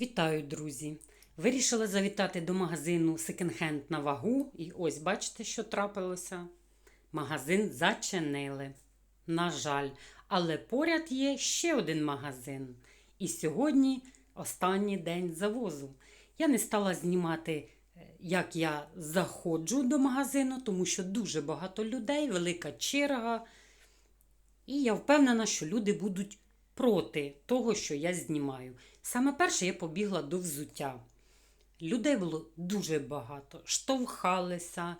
Вітаю, друзі! Вирішила завітати до магазину секонд-хенд на вагу. І ось бачите, що трапилося. Магазин зачинили. На жаль, але поряд є ще один магазин. І сьогодні останній день завозу. Я не стала знімати, е, як я заходжу до магазину, тому що дуже багато людей, велика черга. І я впевнена, що люди будуть проти того, що я знімаю. Саме перше я побігла до взуття. Людей було дуже багато, штовхалися,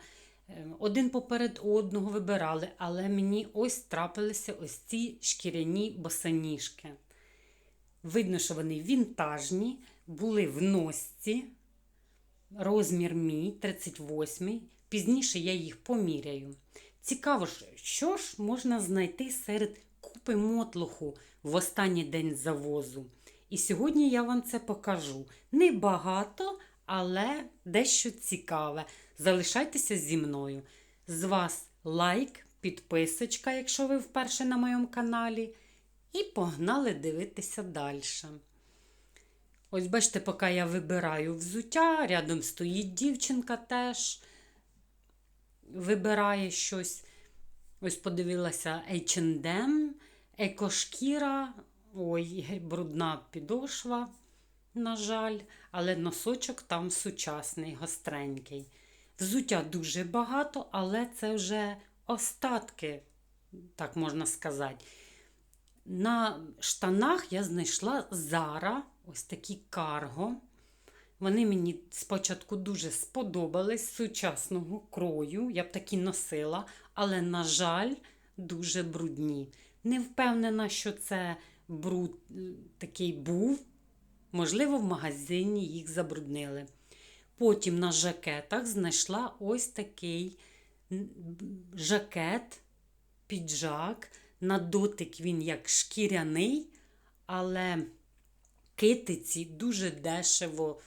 е, один поперед одного вибирали, але мені ось трапилися ось ці шкіряні босоніжки. Видно, що вони вінтажні, були в носці, розмір мій 38 Пізніше я їх поміряю. Цікаво, що ж можна знайти серед купи мотлуху в останній день завозу. І сьогодні я вам це покажу. Небагато, але дещо цікаве. Залишайтеся зі мною. З вас лайк, підписочка, якщо ви вперше на моєму каналі. І погнали дивитися далі. Ось бачите, поки я вибираю взуття, рядом стоїть дівчинка теж вибирає щось. Ось подивилася H&M, екошкіра, ой, брудна підошва, на жаль, але носочок там сучасний, гостренький. Взуття дуже багато, але це вже остатки, так можна сказати. На штанах я знайшла Зара, ось такі карго. Вони мені спочатку дуже сподобались сучасного крою. Я б такі носила, але, на жаль, дуже брудні. Не впевнена, що це бруд такий був. Можливо, в магазині їх забруднили. Потім на жакетах знайшла ось такий жакет, піджак. На дотик він як шкіряний, але китиці дуже дешево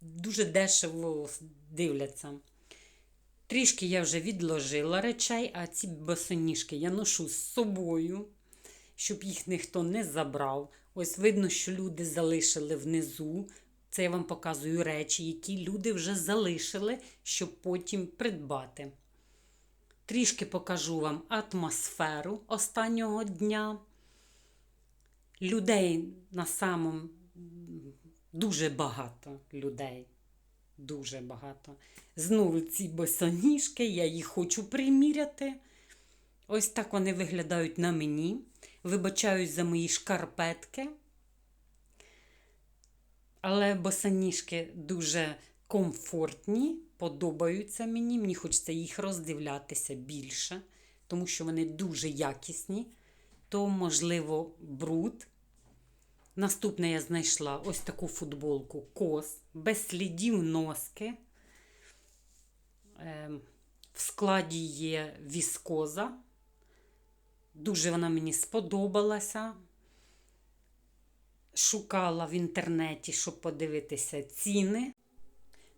дуже дешево дивляться. Трішки я вже відложила речей, а ці босоніжки я ношу з собою, щоб їх ніхто не забрав. Ось видно, що люди залишили внизу. Це я вам показую речі, які люди вже залишили, щоб потім придбати. Трішки покажу вам атмосферу останнього дня. Людей на самому дуже багато людей. Дуже багато. Знову ці босоніжки, я їх хочу приміряти. Ось так вони виглядають на мені. Вибачаюсь за мої шкарпетки. Але босоніжки дуже комфортні, подобаються мені. Мені хочеться їх роздивлятися більше, тому що вони дуже якісні. То, можливо, бруд. Наступне я знайшла ось таку футболку кос, без слідів носки. Ем, в складі є віскоза. Дуже вона мені сподобалася. Шукала в інтернеті, щоб подивитися ціни.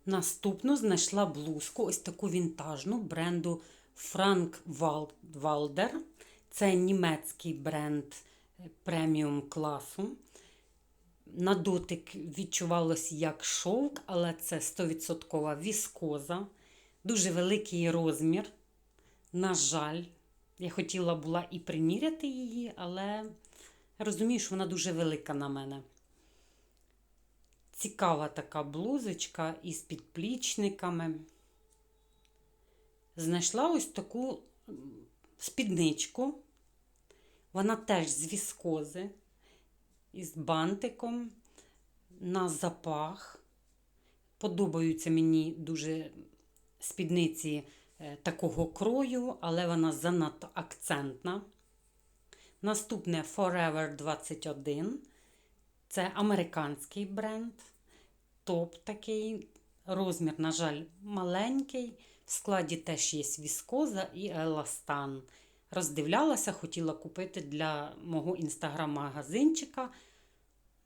Наступну знайшла блузку, ось таку вінтажну бренду Frank Walder. Це німецький бренд е, преміум класу. На дотик відчувалося як шовк, але це 100% віскоза, дуже великий розмір. На жаль, я хотіла була і приміряти її, але розумію, що вона дуже велика на мене. Цікава така блузочка із підплічниками. Знайшла ось таку спідничку. Вона теж з віскози із бантиком на запах. Подобаються мені дуже спідниці е, такого крою, але вона занадто акцентна. Наступне Forever 21. Це американський бренд. Топ такий. Розмір, на жаль, маленький. В складі теж є віскоза і еластан. Роздивлялася, хотіла купити для мого інстаграм-магазинчика.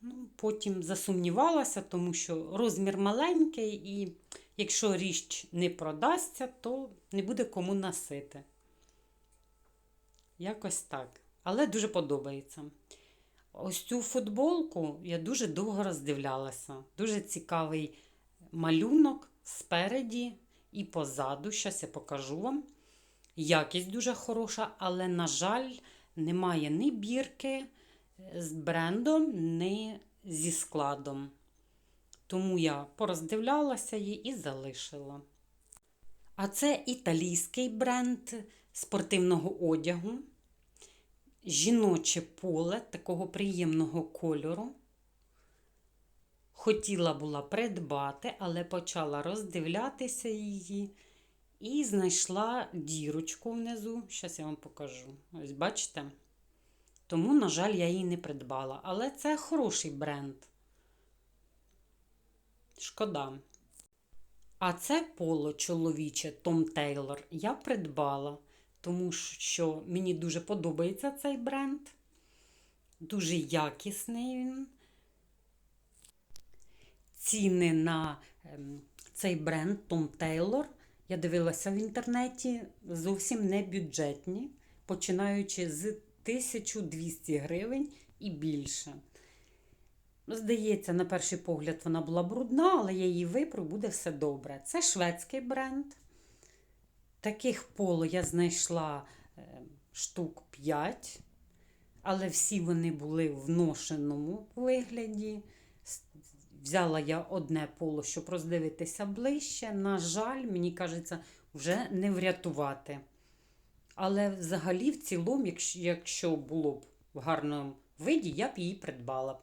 Ну, Потім засумнівалася, тому що розмір маленький, і якщо річ не продасться, то не буде кому носити. Якось так. Але дуже подобається. Ось цю футболку я дуже довго роздивлялася. Дуже цікавий малюнок спереді і позаду. Щас я покажу вам. Якість дуже хороша, але, на жаль, немає ні бірки з брендом, ні зі складом. Тому я пороздивлялася її і залишила. А це італійський бренд спортивного одягу. Жіноче поле такого приємного кольору. Хотіла була придбати, але почала роздивлятися її і знайшла дірочку внизу. Зараз я вам покажу. Ось бачите? Тому, на жаль, я її не придбала. Але це хороший бренд. Шкода. А це поло чоловіче Том Тейлор я придбала, тому що мені дуже подобається цей бренд. Дуже якісний він. Ціни на ем, цей бренд Tom Taylor я дивилася в інтернеті зовсім не бюджетні, починаючи з 1200 гривень і більше. Здається, на перший погляд вона була брудна, але я її випру, буде все добре. Це шведський бренд. Таких поло я знайшла е, штук 5, але всі вони були в ношеному вигляді. Взяла я одне поло, щоб роздивитися ближче. На жаль, мені кажеться, вже не врятувати. Але взагалі, в цілому, якщо, було б в гарному виді, я б її придбала.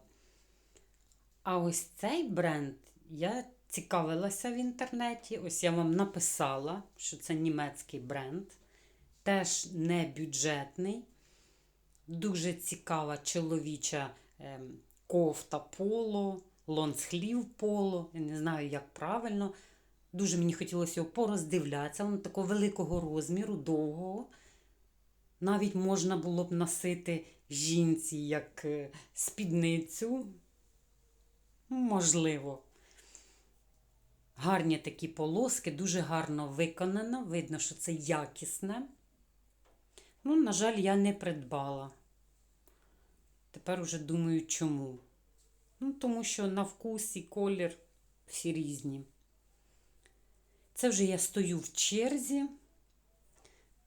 А ось цей бренд я цікавилася в інтернеті. Ось я вам написала, що це німецький бренд. Теж не бюджетний. Дуже цікава чоловіча ем, кофта поло, лонсхлів поло. Я не знаю, як правильно. Дуже мені хотілося його пороздивлятися. Воно такого великого розміру, довгого. Навіть можна було б носити жінці як е, спідницю. Можливо. Гарні такі полоски, дуже гарно виконано. Видно, що це якісне. Ну, на жаль, я не придбала. Тепер уже думаю, чому. Ну, тому що на вкус і колір всі різні. Це вже я стою в черзі,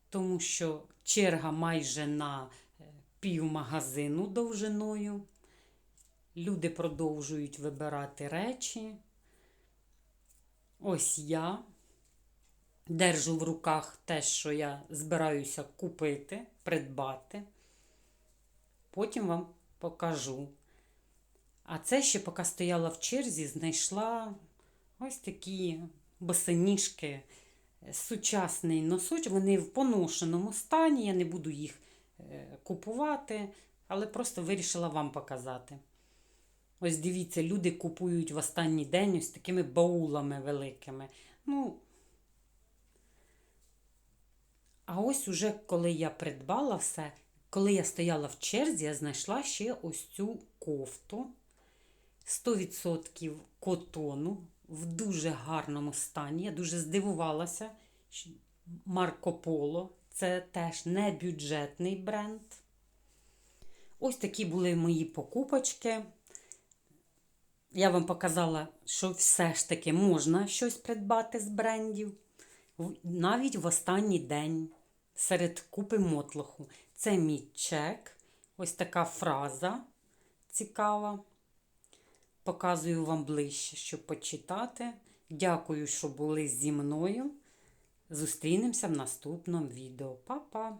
тому що черга майже на е, пів магазину довжиною. Люди продовжують вибирати речі. Ось я держу в руках те, що я збираюся купити, придбати. Потім вам покажу. А це ще, поки стояла в черзі, знайшла ось такі босоніжки, сучасний носочок. Вони в поношеному стані. Я не буду їх е, купувати, але просто вирішила вам показати. Ось дивіться, люди купують в останній день ось такими баулами великими. Ну, а ось уже коли я придбала все, коли я стояла в черзі, я знайшла ще ось цю кофту 100% котону в дуже гарному стані. Я дуже здивувалася. Марко Поло це теж не бюджетний бренд. Ось такі були мої покупочки. Я вам показала, що все ж таки можна щось придбати з брендів. Навіть в останній день серед купи мотлоху. Це мій чек. Ось така фраза цікава. Показую вам ближче, щоб почитати. Дякую, що були зі мною. Зустрінемося в наступному відео. Па-па!